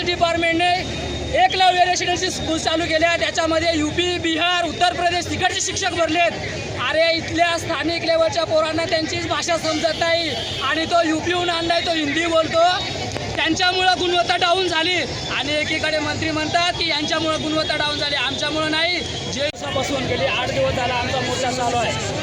ह्याच डिपार्टमेंटने Eklavya residency school चालू केल्या त्याच्यामध्ये यू पी बिहार उत्तर प्रदेश तिकडचे शिक्षक भरलेत अरे इथल्या स्थानिक लेवलच्या पोरांना त्यांचीच भाषा समजत नाही. आणि तो यू पीहून आणलाय तो हिंदी बोलतो. त्यांच्यामुळं गुणवत्ता डाऊन झाली. आणि एकीकडे मंत्री म्हणतात की यांच्यामुळं गुणवत्ता डाऊन झाली आमच्यामुळं नाही. जे दिवसापासून गेली आठ दिवस झाला आमचा मोर्चा चालू आहे.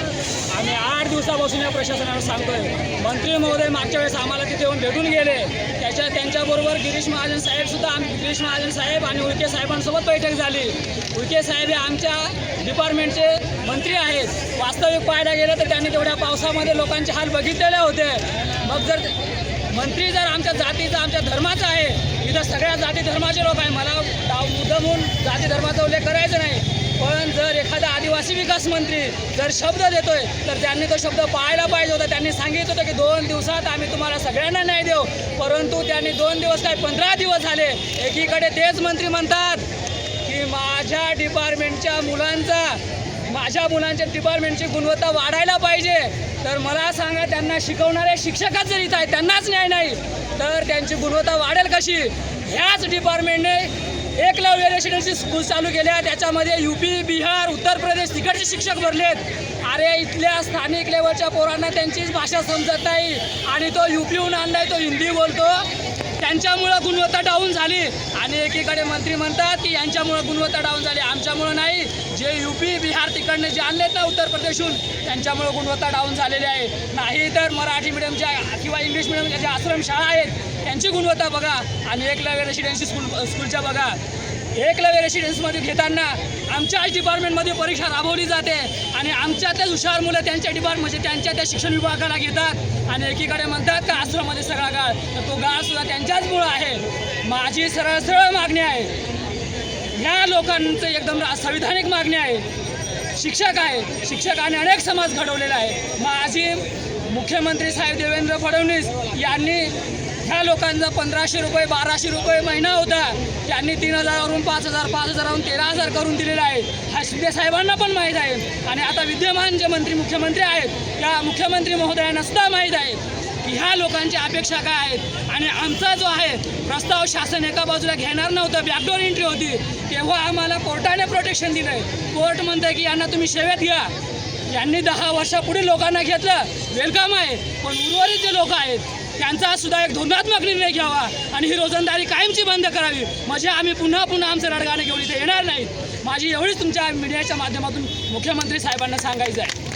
आम्ही आठ दिवसापासून या प्रशासनाला सांगतोय. मंत्री महोदय मागच्या वेळेस आम्हाला तिथे येऊन भेटून गेले. त्याच्या त्यांच्याबरोबर गिरीश महाजन साहेब सुद्धा गिरीश महाजन साहेब आणि उलके साहेबांसोबत बैठक झाली. उलके साहेब हे आमच्या डिपार्टमेंटचे मंत्री आहेत. वास्तविक पाहायला गेलं तर त्यांनी तेवढ्या पावसामध्ये लोकांचे हाल बघितलेले होते. मग जर मंत्री जर आमच्या जातीचा आमच्या धर्माचा आहे इथं सगळ्या जाती धर्माचे लोक आहे मला डाव- मुद्दामून जाती धर्माचा उल्लेख करायचा नाही. पण जर एखादा आदिवासी विकास मंत्री जर शब्द देतोय तर त्यांनी तो शब्द पाळायला पाहिजे होता. त्यांनी सांगितलं होतं की दोन दिवसात आम्ही तुम्हाला सगळ्यांना न्याय देऊ. परंतु त्यांनी दोन दिवस काय पंधरा दिवस झाले. एकीकडे तेच मंत्री म्हणतात की माझ्या डिपार्टमेंटच्या मुलांचा माझ्या मुलांच्या डिपार्टमेंटची गुणवत्ता वाढायला पाहिजे. तर मला सांगा त्यांना शिकवणारे शिक्षकच जर इथं आहे त्यांनाच न्याय नाही तर त्यांची गुणवत्ता वाढेल कशी? ह्याच डिपार्टमेंटने एकलव्य रेसिडेन्सी स्कूल चालू केल्या. त्याच्यामध्ये युपी बिहार उत्तर प्रदेश तिकडचे शिक्षक भरलेत. अरे इथल्या स्थानिक लेवलच्या पोरांना त्यांचीच भाषा समजत नाही. आणि तो युपीहून आणलाय तो हिंदी बोलतो. त्यांच्यामुळं गुणवत्ता डाऊन झाली. आणि एकीकडे मंत्री म्हणतात की यांच्यामुळं गुणवत्ता डाऊन झाली आमच्यामुळं नाही. जे यू पी बिहार तिकडनं जे आणलेत ना उत्तर प्रदेशहून त्यांच्यामुळं गुणवत्ता डाऊन झालेली आहे. नाही तर मराठी मिडियमच्या किंवा इंग्लिश मिडियमच्या ज्या आश्रमशाळा आहेत त्यांची गुणवत्ता बघा. आणि एकलव्य रेसिडेन्सी स्कूल स्कूलच्या बघा. एकलव्य रेसिडेन्समध्ये घेताना आमच्याच डिपार्टमेंटमध्ये परीक्षा राबवली जाते आणि आमच्यातल्याच हुशार मुलं त्यांच्या डिपार्टमेंट म्हणजे त्यांच्या त्या शिक्षण विभागाला घेतात आणि एकीकडे म्हणतात का आश्रममध्ये सगळा गाळ. तर तो गाळसुद्धा त्यांच्याच मुळं आहे. माझी सरळ सरळ मागणी आहे. ह्या लोकांचं एकदम संविधानिक मागणी आहे. शिक्षक आहे. शिक्षकाने अनेक समाज घडवलेला आहे. माझी मुख्यमंत्री साहेब देवेंद्र फडणवीस यांनी ह्या लोकांचा पंधराशे रुपये बाराशे रुपये महिना होता. त्यांनी तीन हजारावरून पाच हजार पाच हजारावरून तेरा हजार करून दिलेला आहे हा शिंदे साहेबांना पण माहीत आहे. आणि आता विद्यमान जे मंत्री मुख्यमंत्री आहेत त्या मुख्यमंत्री महोदयांना सुद्धा माहीत आहे की ह्या लोकांच्या अपेक्षा काय आहेत. आणि आमचा जो आहे प्रस्ताव शासन एका बाजूला घेणार नव्हतं बॅकडोर एंट्री होती. तेव्हा आम्हाला कोर्टाने प्रोटेक्शन दिलं आहे कोर्ट म्हणतं की यांना तुम्ही सेवेत घ्या. यांनी दहा वर्षापुढे लोकांना घेतलं. वेलकम आहे. पण उर्वरित जे लोक आहेत यांचा सुद्धा एक धोरणात्मक निर्णय घ्यावा आणि ही रोजंदारी कायमची बंद करावी. म्हणजे आम्ही पुन्हा पुन्हा आमचं रडगाणं घेऊन इथे येणार नाही माझी एवढीच तुमच्या मीडियाच्या माध्यमातून मुख्यमंत्री साहेबांना सांगायचं आहे.